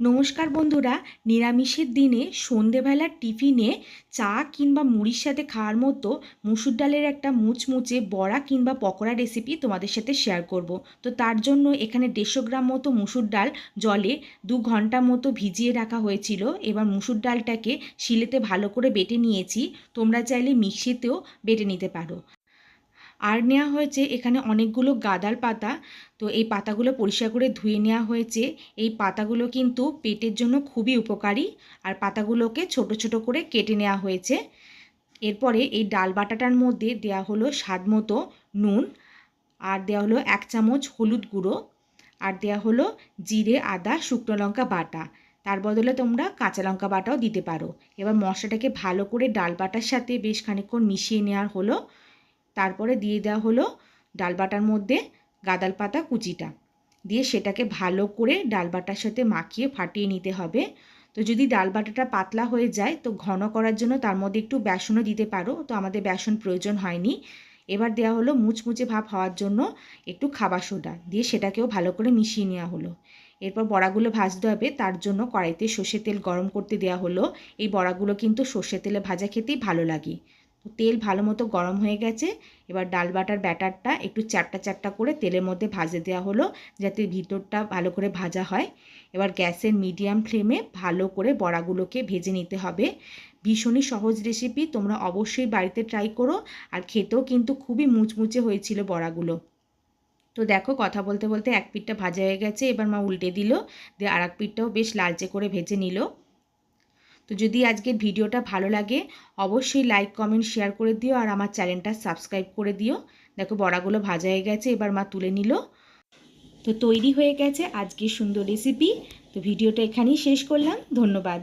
নমস্কার বন্ধুরা, নিরামিষের দিনে সন্ধেবেলার টিফিনে চা কিংবা মুড়ির সাথে খাওয়ার মতো মুসুর ডালের একটা মুচমুচে বড়া কিংবা পকোড়া রেসিপি তোমাদের সাথে শেয়ার করব। তো তার জন্য এখানে দেড়শো গ্রাম মতো মুসুর ডাল জলে দু ঘণ্টা মতো ভিজিয়ে রাখা হয়েছিল। এবার মুসুর ডালটাকে শিলেতে ভালো করে বেটে নিয়েছি। তোমরা চাইলে মিক্সিতেও বেটে নিতে পারো। আর নেওয়া হয়েছে এখানে অনেকগুলো গাদাল পাতা। তো এই পাতাগুলো পরিষ্কার করে ধুয়ে নেওয়া হয়েছে। এই পাতাগুলো কিন্তু পেটের জন্য খুবই উপকারী আর পাতাগুলোকে ছোট ছোট করে কেটে নেওয়া হয়েছে। এরপরে এই ডাল বাটাটার মধ্যে দেওয়া হলো স্বাদ মতো নুন আর দেওয়া হলো এক চামচ হলুদ গুঁড়ো আর দেওয়া হলো জিরে, আদা, শুকনো লঙ্কা বাটা। তার বদলে তোমরা কাঁচা লঙ্কা বাটাও দিতে পারো। এবার মশলাটাকে ভালো করে ডাল বাটার সাথে বেশ খানিকক্ষণ মিশিয়ে নেওয়ার হলো। তারপরে দিয়ে দেওয়া হলো ডাল বাটার মধ্যে গাদাল পাতা কুচিটা। দিয়ে সেটাকে ভালো করে ডাল বাটার সাথে মাখিয়ে ফাটিয়ে নিতে হবে। তো যদি ডাল বাটাটা পাতলা হয়ে যায়, তো ঘন করার জন্য তার মধ্যে একটু বেসনও দিতে পারো। তো আমাদের বেসন প্রয়োজন হয়নি। এবার দেওয়া হলো মুচমুচে ভাব হওয়ার জন্য একটু খাবার সোডা। দিয়ে সেটাকেও ভালো করে মিশিয়ে নেওয়া হলো। এরপর বড়াগুলো ভাজতে হবে। তার জন্য কড়াইতে সর্ষে তেল গরম করতে দেওয়া হলো। এই বড়াগুলো কিন্তু সর্ষে তেলে ভাজা খেতেই ভালো লাগে। তেল ভালো মতো গরম হয়ে গেছে। এবার ডাল বাটার ব্যাটারটা একটু চ্যাপটা চ্যাপটা করে তেলের মধ্যে ভাজে দেওয়া হলো যাতে ভিতরটা ভালো করে ভাজা হয়। এবার গ্যাসের মিডিয়াম ফ্লেমে ভালো করে বড়াগুলোকে ভেজে নিতে হবে। ভীষণই সহজ রেসিপি, তোমরা অবশ্যই বাড়িতে ট্রাই করো আর খেতেও কিন্তু খুবই মুচমুচে হয়েছিল বড়াগুলো। তো দেখো কথা বলতে বলতে এক পিঠটা ভাজা হয়ে গেছে, এবার মা উল্টে দিল, দিয়ে আর এক পিঠটাও বেশ লালচে করে ভেজে নিল। তো যদি আজকের ভিডিওটা ভালো লাগে, অবশ্যই লাইক কমেন্ট শেয়ার করে দিও আর আমার চ্যানেলটা সাবস্ক্রাইব করে দিও। দেখো বড়াগুলো ভাজা হয়ে গেছে, এবার মা তুলে নিল। তো তৈরি হয়ে গেছে আজকের সুন্দর রেসিপি তো ভিডিওটা এখানেই শেষ করলাম। ধন্যবাদ।